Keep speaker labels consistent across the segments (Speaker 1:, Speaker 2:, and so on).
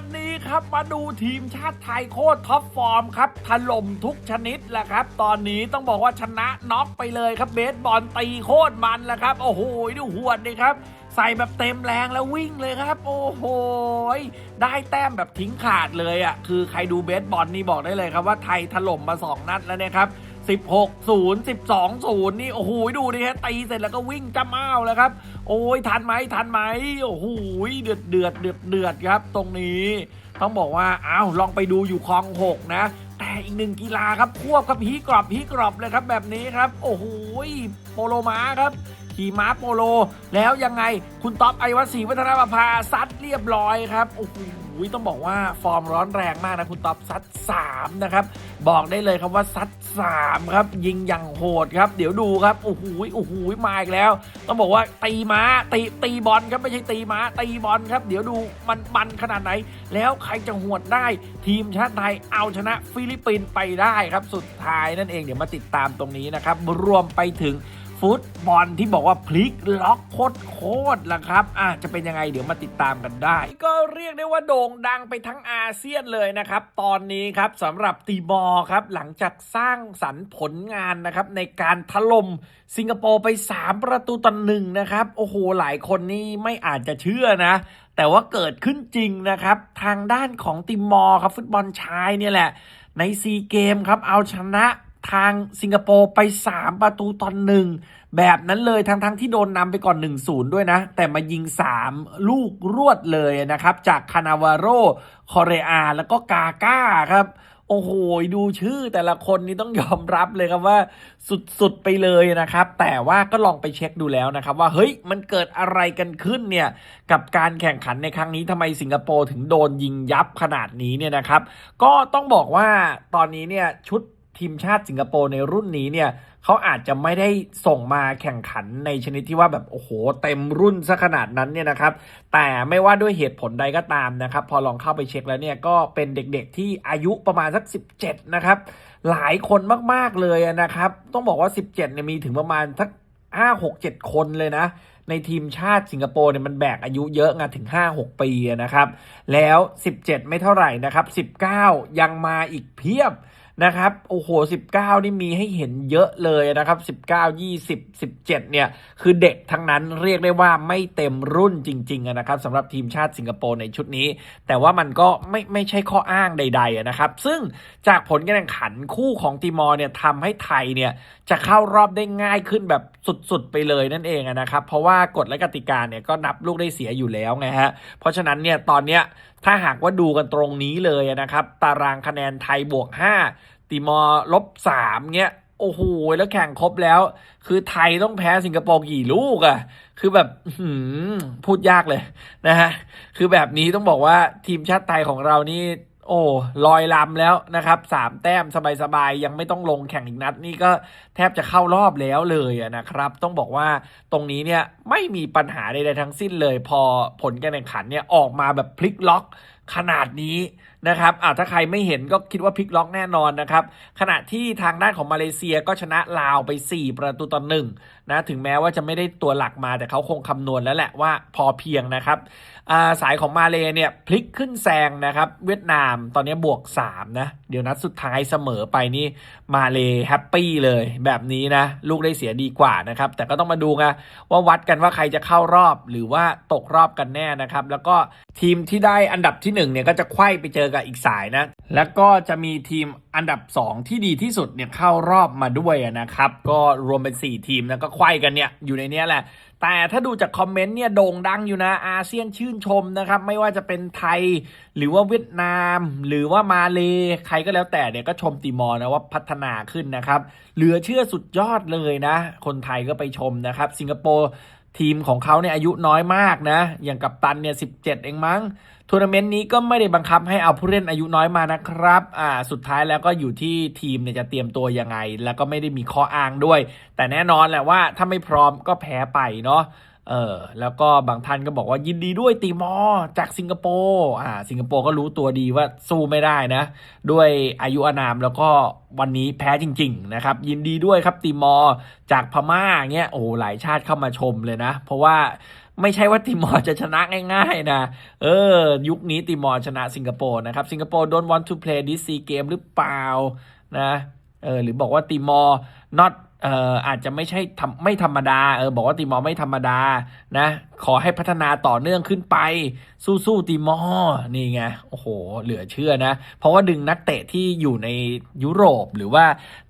Speaker 1: อนนี้ครับมาดูทีมชาติไทยโคตรท็อปฟอร์มครับถล่มทุกชนิดแหละครับ ตอนนี้ต้องบอกว่าชนะน็อกไปเลยครับเบสบอลตีโคตรมันแหละครับ โอ้โหดูหวดเลยครับ ใส่แบบเต็มแรงแล้ววิ่งเลยครับ โอ้โหได้แต้มแบบทิ้งขาดเลยอะคือใครดูเบสบอลนี่บอกได้เลยครับว่าไทยถล่มมา 2 นัดแล้วเนี่ยครับ 16 0 12 0 นี่โอ้โหดูดิฮะตีเสร็จแล้วก็วิ่งจ้ำอ้าวแล้วครับ โอ้ยทันไหมทันไหมโอ้โหเดือดเดือดเดือดเดือดครับ ตรงนี้ ต้องบอกว่าอ้าวลองไปดูอยู่คลองหกนะแต่อีกหนึ่งกีฬาครับควบกับฮีกรอบฮีกรอบเลยครับแบบนี้ครับ โอ้โหโปโลม้าครับขี่ม้าโปโล แล้วยังไงคุณต๊อปไอวัตศรีวัฒนประภาซัดเรียบร้อยครับโอ้โห ต้องบอกว่าฟอร์มร้อนแรงมากนะคุณต๊อปซัด3นะครับบอกได้เลยครับว่าซัด3ครับยิงอย่างโหดครับ เดี๋ยวดูครับโอ้โหโอ้โหมาอีกแล้ว ต้องบอกว่าตีม้าตีตีบอลครับไม่ใช่ตีม้าตีบอลครับ เดี๋ยวดูมันมันขนาดไหน แล้วใครจะหวดได้ทีมชาติไทยเอาชนะฟิลิปปินส์ไปได้ครับสุดท้ายนั่นเองเดี๋ยวมาติดตามตรงนี้นะครับรวมไปถึง ฟุตบอลที่บอกว่าพลิกล็อกโคตรโคตรละครับอะจะเป็นยังไงเดี๋ยวมาติดตามกันได้ ก็เรียกได้ว่าโด่งดังไปทั้งอาเซียนเลยนะครับ ตอนนี้ครับสำหรับตีบอร์ครับหลังจากสร้างสรรค์ผลงานนะครับในการถล่มสิงคโปร์ไป 3 ประตูต่อหนึ่งนะครับโอ้โหหลายคนนี่ไม่อาจจะเชื่อนะแต่ว่าเกิดขึ้นจริงนะครับ ทางด้านของติมอร์ครับฟุตบอลชายเนี่ยแหละ ในซีเกมครับเอาชนะ ทางสิงคโปร์ไป 3 ประตูต่อหนึ่งแบบนั้นเลยทั้งทั้งๆที่โดนนำไปก่อน 1-0 ด้วยนะ แต่มายิง 3 ลูกรวดเลยนะครับ จากคานาวาโรคอเรอาแล้วก็กาก้าครับ โอ้โห ดูชื่อแต่ละคนนี่ต้องยอมรับเลยครับว่าสุดๆไปเลยนะครับ แต่ว่าก็ลองไปเช็คดูแล้วนะครับ ว่าเฮ้ยมันเกิดอะไรกันขึ้นเนี่ย กับการแข่งขันในครั้งนี้ทำไมสิงคโปร์ถึงโดนยิงยับขนาดนี้เนี่ยนะครับ ก็ต้องบอกว่าตอนนี้เนี่ยชุด ทีมชาติสิงคโปร์ในรุ่นนี้เนี่ยเขาอาจจะไม่ได้ส่งมาแข่งขันในชนิดที่ว่าแบบโอ้โหเต็มรุ่นซะขนาดนั้นเนี่ยนะครับ แต่ไม่ว่าด้วยเหตุผลใดก็ตามนะครับ พอลองเข้าไปเช็คแล้วเนี่ยก็เป็นเด็กๆที่อายุประมาณสัก 17 นะครับ หลายคนมากๆเลยนะครับ ต้องบอกว่า 17เนี่ยมีถึงประมาณสัก5 6 7 คนเลยนะ ในทีมชาติสิงคโปร์เนี่ยมันแบกอายุเยอะงานถึง 5-6 ปีนะครับ แล้ว 17 ไม่เท่าไหร่นะครับ 19 ยังมาอีกเพียบ นะครับ โอ้โห 19 นี่มีให้เห็นเยอะเลยนะครับ 19 20 17 เนี่ย คือเด็กทั้งนั้นเรียกได้ว่าไม่เต็มรุ่นจริงๆนะครับสำหรับทีมชาติสิงคโปร์ในชุดนี้ แต่ว่ามันก็ไม่ไม่ใช่ข้ออ้างใดๆนะครับ ซึ่งจากผลการแข่งขันคู่ของติมอร์เนี่ยทำให้ไทยเนี่ยจะเข้ารอบได้ง่ายขึ้นแบบสุดๆ ไปเลยนั่นเองนะครับ เพราะว่ากฎและกติกาเนี่ยก็นับลูกได้เสียอยู่แล้วไงฮะ เพราะฉะนั้นเนี่ยตอนเนี้ย ถ้าหากว่าดูกันตรงนี้เลยนะครับ ตารางคะแนนไทยบวก 5 ติมอร์ลบ3เงี้ยโอ้โห แล้วแข่งครบแล้ว คือไทยต้องแพ้สิงคโปร์กี่ลูกอะคือแบบหืพูดยากเลยนะฮะ คือแบบนี้ต้องบอกว่าทีมชาติไทยของเรานี่ โอ้ลอยลำแล้วนะครับสามแต้มสบายๆ ยังไม่ต้องลงแข่งอีกนัด นี่ก็แทบจะเข้ารอบแล้วเลยนะครับ ต้องบอกว่าตรงนี้เนี่ยไม่มีปัญหาใดๆทั้งสิ้นเลย พอผลการแข่งขันเนี่ยออกมาแบบพลิกล็อกขนาดนี้นะครับอ่าถ้าใครไม่เห็นก็คิดว่าพลิกล็อกแน่นอนนะครับ ขณะที่ทางด้านของมาเลเซียก็ชนะลาวไป 4 ประตูต่อหนึ่ง นะถึงแม้ว่าจะไม่ได้ตัวหลักมาแต่เขาคงคำนวณแล้วแหละว่าพอเพียงนะครับาสายของมาเลเนี่ยพลิกขึ้นแซงนะครับ เวียดนามตอนนี้บวก 3 นะ เดี๋ยวนัดสุดท้ายเสมอไปนี่มาเลแฮปปี้เลยแบบนี้นะ ลูกได้เสียดีกว่านะครับ แต่ก็ต้องมาดูไงว่าวัดกันว่าใครจะเข้ารอบหรือว่าตกรอบกันแน่นะครับ แล้วก็ทีมที่ได้อันดับที่ 1เนี่ยก็จะไขว้ไปเจอกับอีกสายนะ แล้วก็จะมีทีมอันดับ 2 ที่ดีที่สุดเนี่ยเข้ารอบมาด้วยนะครับ ก็รวมเป็น 4 ทีมแล้วก็ไขว้กันเนี่ยอยู่ในเนี้ยแหละ แต่ถ้าดูจากคอมเมนต์เนี่ยโด่งดังอยู่นะอาเซียนชื่นชมนะครับ ไม่ว่าจะเป็นไทยหรือว่าเวียดนาม หรือว่ามาเลใครก็แล้วแต่เนี่ยก็ชมติมอร์นะว่าพัฒนาขึ้นนะครับ เหลือเชื่อสุดยอดเลยนะ คนไทยก็ไปชมนะครับ สิงคโปร์ ทีมของเขาเนี่ยอายุน้อยมากนะ อย่างกับตันเนี่ยสิเองมั้งทัวร์นาเมนต์นี้ก็ไม่ได้บังคับให้เอาผู้เล่นอายุน้อยมานะครับ อ่า สุดท้ายแล้วก็อยู่ที่ทีมเนี่ยจะเตรียมตัวยังไง แล้วก็ไม่ได้มีข้ออ้างด้วย แต่แน่นอนแหละว่าถ้าไม่พร้อมก็แพ้ไปเนาะ เออแล้วก็บางท่านก็บอกว่ายินดีด้วยตีมอร์จากสิงคโปร์อ่าสิงคโปร์ก็รู้ตัวดีว่าสู้ไม่ได้นะ ด้วยอายุอานามแล้วก็วันนี้แพ้จริง ๆ นะครับ ยินดีด้วยครับตีมอร์จากพม่าเงี้ยโอ้หลายชาติเข้ามาชมเลยนะ เพราะว่าไม่ใช่ว่าติมอร์จะชนะง่ายๆนะ เออ ยุคนี้ติมอร์ชนะสิงคโปร์นะครับ สิงคโปร์ don't want to play this SEA game หรือเปล่านะ เออ หรือบอกว่าติมอร์ not เอ่ออาจจะไม่ใช่ทำไม่ธรรมดาเออบอกว่าติมอร์ไม่ธรรมดานะ ขอให้พัฒนาต่อเนื่องขึ้นไป สู้ๆติมอร์นี่ไงโอ้โห เหลือเชื่อนะ เพราะว่าดึงนักเตะที่อยู่ในยุโรป หรือว่า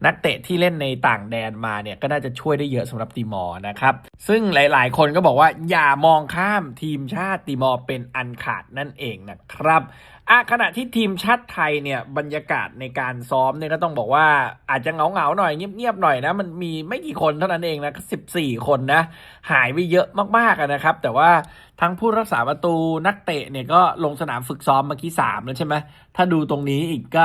Speaker 1: นักเตะที่เล่นในต่างแดนมาเนี่ยก็น่าจะช่วยได้เยอะสำหรับติมอร์นะครับ ซึ่งหลาย ๆ คนก็บอกว่าอย่ามองข้ามทีมชาติติมอร์เป็นอันขาดนั่นเองนะครับ อะขณะที่ทีมชาติไทยเนี่ยบรรยากาศในการซ้อมเนี่ยก็ต้องบอกว่าอาจจะเหงาหน่อยเงียบๆหน่อยนะ มันมีไม่กี่คนเท่านั้นเองนะสิบสี่คนนะ หายไปเยอะมากๆนะครับ แต่ว่าทั้งผู้รักษาประตูนักเตะเนี่ยก็ลงสนามฝึกซ้อมเมื่อกี้สามแล้วใช่ไหมถ้าดูตรงนี้อีกก็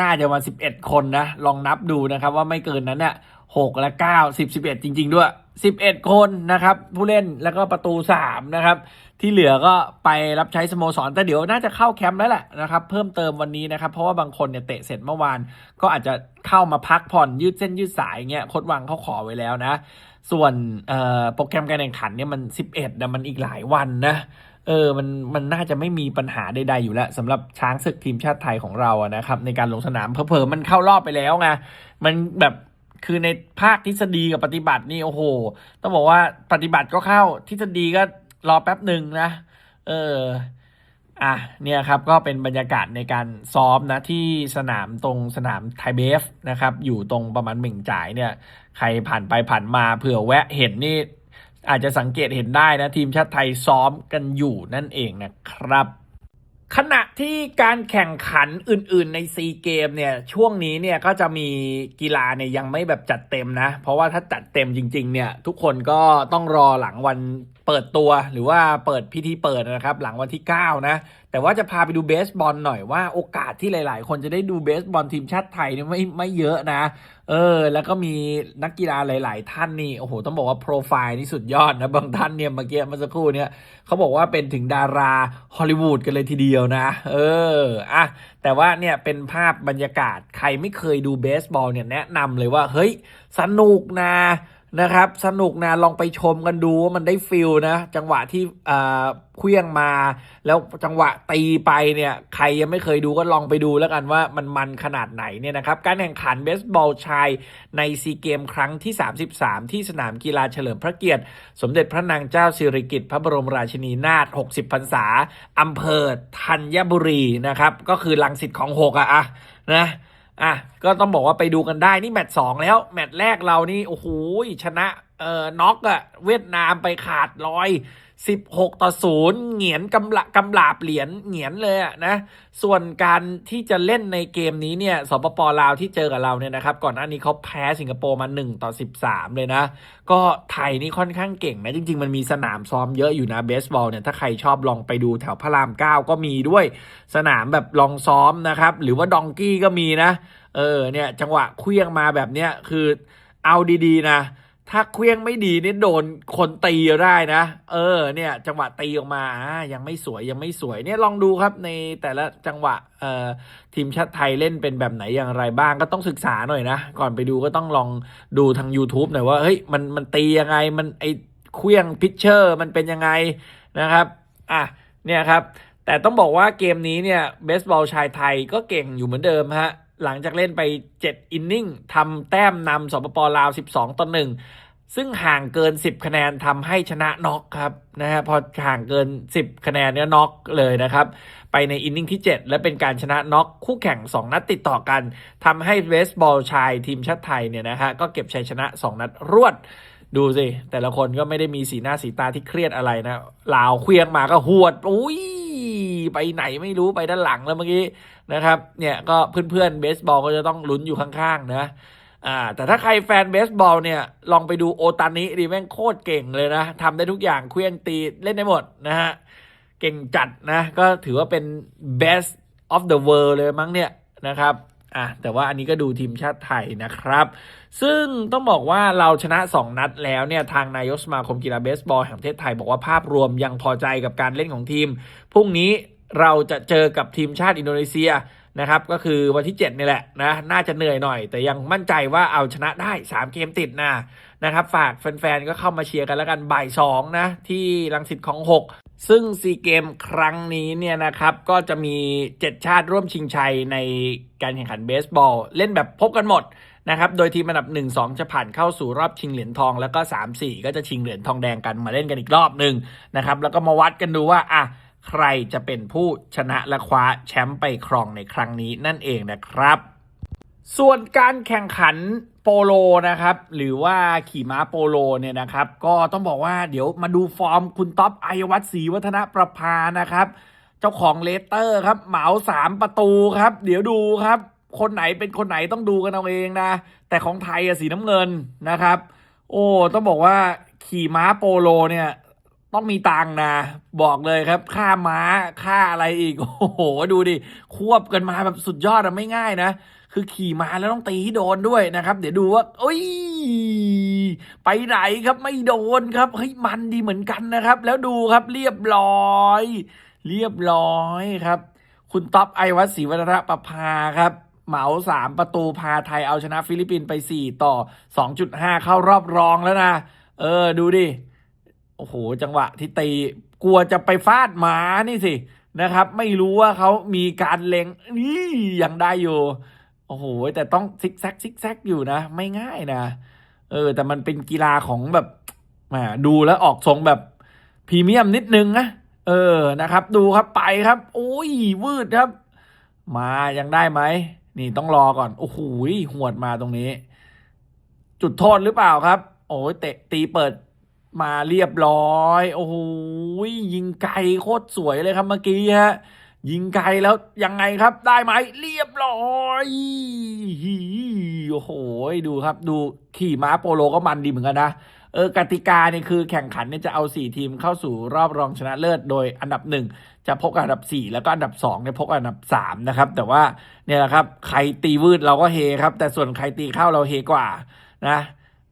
Speaker 1: น่าจะมาสิบเอ็ดคนนะ ลองนับดูนะครับว่าไม่เกินนั้นเนี่ย หกและเก้าสิบสิบเอ็ดจริง ๆ ด้วยสิบเอ็ดคนนะครับ ผู้เล่นแล้วก็ประตูสามนะครับ ที่เหลือก็ไปรับใช้สโมสร แต่เดี๋ยวน่าจะเข้าแคมป์แล้วแหละนะครับ เพิ่มเติมวันนี้นะครับ เพราะว่าบางคนเนี่ยเตะเสร็จเมื่อวาน ก็อาจจะเข้ามาพักผ่อนยืดเส้นยืดสายเงี้ยโคดวังเขาขอไว้แล้วนะ ส่วนโปรแกรมการแข่งขันเนี่ยมัน 11นะมันอีกหลายวันนะเออ มัน มันน่าจะไม่มีปัญหาใดๆอยู่แล้วสำหรับช้างศึกทีมชาติไทยของเราอะนะครับ ในการลงสนามเพอๆมันเข้ารอบไปแล้วไงมันแบบ คือในภาคทฤษฎีกับปฏิบัตินี่โอ้โห ต้องบอกว่าปฏิบัติก็เข้าทฤษฎีก็รอแป๊บหนึ่งนะ เอออะเนี่ยครับก็เป็นบรรยากาศในการซ้อมนะที่สนามตรงสนามไทเบฟนะครับ อยู่ตรงประมาณเหม่งจ่ายเนี่ย ใครผ่านไปผ่านมาเผื่อแวะเห็นนี่อาจจะสังเกตเห็นได้นะ ทีมชาติไทยซ้อมกันอยู่นั่นเองนะครับ ขณะที่การแข่งขันอื่น ๆ ในซีเกมเนี่ยช่วงนี้เนี่ยก็จะมีกีฬาเนี่ยยังไม่แบบจัดเต็มนะ เพราะว่าถ้าจัดเต็มจริง ๆ เนี่ย ทุกคนก็ต้องรอหลังวัน เปิดตัวหรือว่าเปิดพิธีเปิดนะครับ หลังวันที่ 9 นะ แต่ว่าจะพาไปดูเบสบอลหน่อยว่าโอกาสที่หลาย ๆ คนจะได้ดูเบสบอลทีมชาติไทยเนี่ยไม่ไม่เยอะนะ เออ แล้วก็มีนักกีฬาหลาย ๆ ท่านนี่โอ้โหต้องบอกว่าโปรไฟล์นี่สุดยอดนะบางท่านเนี่ยเมื่อกี้เมื่อสักครู่เนี่ยเขาบอกว่าเป็นถึงดาราฮอลลีวูดกันเลยทีเดียวนะ เอออะแต่ว่าเนี่ยเป็นภาพบรรยากาศใครไม่เคยดูเบสบอลเนี่ยแนะนำเลยว่าเฮ้ยสนุกนะ นะครับ สนุกนะลองไปชมกันดูว่ามันได้ฟิลนะ จังหวะที่อ่าเคลื่องมา แล้วจังหวะตีไปเนี่ย ใครยังไม่เคยดูก็ลองไปดูแล้วกันว่ามันมันขนาดไหนเนี่ยนะครับ การแข่งขันเบสบอลชายในซีเกมครั้งที่ 33 ที่สนามกีฬาเฉลิมพระเกียรติ สมเด็จพระนางเจ้าสิริกิติ์พระบรมราชินีนาถ 60 พรรษาอำเภอธัญบุรีนะครับ ก็คือลังสิตของหกอะอะนะ อะก็ต้องบอกว่าไปดูกันได้นี่แมตช์สองแล้ว แมตช์แรกเรานี่โอ้โหชนะเอ่อน็อกอะเวียดนามไปขาดร้อย สิบหกต่อศูนย์เหงียนกำละกำลาบเหรียญเหงียนเลยอะนะ ส่วนการที่จะเล่นในเกมนี้เนี่ยสปปลาวที่เจอกับเราเนี่ยนะครับ ก่อนหน้านี้เขาแพ้สิงคโปร์มา 1 ต่อ 13 เลยนะ ก็ไทยนี่ค่อนข้างเก่งนะ จริง ๆ มันมีสนามซ้อมเยอะอยู่นะเบสบอลเนี่ย ถ้าใครชอบลองไปดูแถวพระราม 9 ก็มีด้วยสนามแบบลองซ้อมนะครับ หรือว่าดองกี้ก็มีนะ เออเนี่ยจังหวะเคลี้ยงมาแบบเนี้ยคือเอาดีๆนะ ถ้าเคลี้ยงไม่ดีนี่โดนคนตีได้นะ เออ เนี่ย จังหวะตีออกมาอ่ายังไม่สวยยังไม่สวยเนี่ยลองดูครับในแต่ละจังหวะเอ่อทีมชาติไทยเล่นเป็นแบบไหนอย่างไรบ้างก็ต้องศึกษาหน่อยนะ ก่อนไปดูก็ต้องลองดูทาง YouTube หน่อยว่าเฮ้ยมันมันตียังไงมันไอเคลี้ยงพิชเชอร์มันเป็นยังไงนะครับอะเนี่ยครับ แต่ต้องบอกว่าเกมนี้เนี่ยเบสบอลชายไทยก็เก่งอยู่เหมือนเดิมฮะหลังจากเล่นไป 7 อินนิ่งทำแต้มนำสปปลาว 12 ต่อ 1 ซึ่งห่างเกิน 10 คะแนนทำให้ชนะน็อกครับนะฮะพอห่างเกิน 10 คะแนนเนี่ยน็อกเลยนะครับ ไปในอินนิ่งที่ 7 และเป็นการชนะน็อกคู่แข่ง 2 นัดติดต่อกันทำให้เบสบอลชายทีมชาติไทยเนี่ยนะฮะก็เก็บชัยชนะ 2 นัดรวด ดูสิ แต่ละคนก็ไม่ได้มีสีหน้าสีตาที่เครียดอะไรนะลาวเคลียงมาก็หวดอุ้ยไปไหนไม่รู้ไปด้านหลังแล้วเมื่อกี้นะครับเนี่ยก็เพื่อนๆเบสบอลก็จะต้องลุ้นอยู่ข้างๆนะ อ่าแต่ถ้าใครแฟนเบสบอลเนี่ย ลองไปดูโอตานิดิแม่งโคตรเก่งเลยนะทำได้ทุกอย่างเคลี้ยงตีเล่นได้หมดนะฮะ เก่งจัดนะ ก็ถือว่าเป็น best of the world เลยมั้งเนี่ยนะครับอะแต่ว่าอันนี้ก็ดูทีมชาติไทยนะครับ ซึ่งต้องบอกว่าเราชนะ 2 นัดแล้วเนี่ยทางนายกสมาคมกีฬาเบสบอลแห่งประเทศไทยบอกว่าภาพรวมยังพอใจกับการเล่นของทีมพรุ่งนี้เราจะเจอกับทีมชาติอินโดนีเซีย นะครับก็คือวันที่ 7 นี่แหละนะน่าจะเหนื่อยหน่อย แต่ยังมั่นใจว่าเอาชนะได้ 3 เกมติดนะนะครับฝากแฟนๆ ก็เข้ามาเชียร์กันแล้วกันบ่าย2นะที่ลังสิตของ 6 ซึ่งซีเกมครั้งนี้เนี่ยนะครับก็จะมี 7 ชาติร่วมชิงชัยในการแข่งขันเบสบอล เล่นแบบพบกันหมดนะครับ โดยทีมอันดับ 1 2 จะผ่านเข้าสู่รอบชิงเหรียญทอง แล้วก็ 3 4 ก็จะชิงเหรียญทองแดงกันมาเล่นกันอีกรอบหนึ่งนะครับ แล้วก็มาวัดกันดูว่า อะ ใครจะเป็นผู้ชนะและคว้าแชมป์ไปครองในครั้งนี้นั่นเองนะครับ ส่วนการแข่งขันโปโลนะครับ หรือว่าขี่ม้าโปโลเนี่ยนะครับ ก็ต้องบอกว่าเดี๋ยวมาดูฟอร์มคุณท็อปไอวัตศรีวัฒนประภานะครับ เจ้าของเลสเตอร์ครับ เหมาสามประตูครับ เดี๋ยวดูครับคนไหนเป็นคนไหนต้องดูกันเอาเองนะ แต่ของไทยอะสีน้ำเงินนะครับ โอ้ต้องบอกว่าขี่ม้าโปโลเนี่ย ต้องมีตังนะ บอกเลยครับ ค่าม้าค่าอะไรอีก โอ้โห ดูดิ ควบกันมาแบบสุดยอดอะไม่ง่ายนะ คือขี่มาแล้วต้องตีให้โดนด้วยนะครับ เดี๋ยวดูว่าโอ้ยไปไหนครับไม่โดนครับเฮ้ยมันดีเหมือนกันนะครับ แล้วดูครับเรียบร้อย เรียบร้อยครับ คุณท็อปไอวัตศรีวัฒนประภาครับเหมาสามประตูพาไทยเอาชนะฟิลิปปินส์ไป 4 ต่อ 2.5 เข้ารอบรองแล้วนะ เออ ดูดิ โอ้โห จังหวะที่ตีกลัวจะไปฟาดหมานี่สินะครับ ไม่รู้ว่าเขามีการเล็งนี่ยังได้อยู่โอ้โหแต่ต้องซิกแซกซิกแซกอยู่นะ ไม่ง่ายนะเออ แต่มันเป็นกีฬาของแบบแหมดูแล้วออกทรงแบบพรีเมียมนิดนึงนะเออนะครับ ดูครับไปครับ โอ้ยวืดครับ มายังได้ไหมนี่ต้องรอก่อน โอ้โหหวดมาตรงนี้ จุดโทษหรือเปล่าครับ โอ้ยเตะตีเปิด มาเรียบร้อย โอ้โหยิงไกลโคตรสวยเลยครับเมื่อกี้ฮะยิงไกลแล้วยังไงครับได้ไหมเรียบร้อยโอ้โหดูครับดูขี่ม้าโปโลก็มันดีเหมือนกันนะเออกติกาเนี่ยคือแข่งขันเนี่ยจะเอา 4 ทีมเข้าสู่รอบรองชนะเลิศ โดยอันดับ 1 จะพบกับอันดับ 4 แล้วก็อันดับ2เนี่ยพบกับอันดับ3นะครับแต่ว่าเนี่ยแหละครับใครตีวืดเราก็เฮครับแต่ส่วนใครตีเข้าเราเฮกว่านะ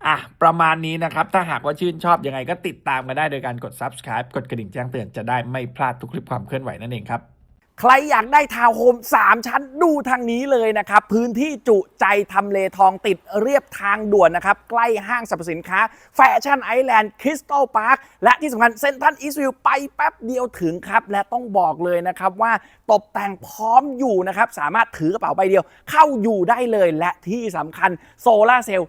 Speaker 1: อะประมาณนี้นะครับ ถ้าหากว่าชื่นชอบยังไงก็ติดตามกันได้โดยการกด subscribe กดกระดิ่งแจ้งเตือนจะได้ไม่พลาดทุกคลิปความเคลื่อนไหวนั่นเองครับ
Speaker 2: ใครอยากได้ทาวน์โฮม 3 ชั้นดูทางนี้เลยนะครับ พื้นที่จุใจทำเลทองติดเรียบทางด่วนนะครับ ใกล้ห้างสรรพสินค้า แฟชั่นไอแลนด์คริสตัลพาร์คและที่สำคัญเซ็นทรัลอีสต์วิวไปแป๊บเดียวถึงครับ และต้องบอกเลยนะครับว่าตกแต่งพร้อมอยู่นะครับ สามารถถือกระเป๋าใบเดียวเข้าอยู่ได้เลยและที่สำคัญโซลาร์เซลล์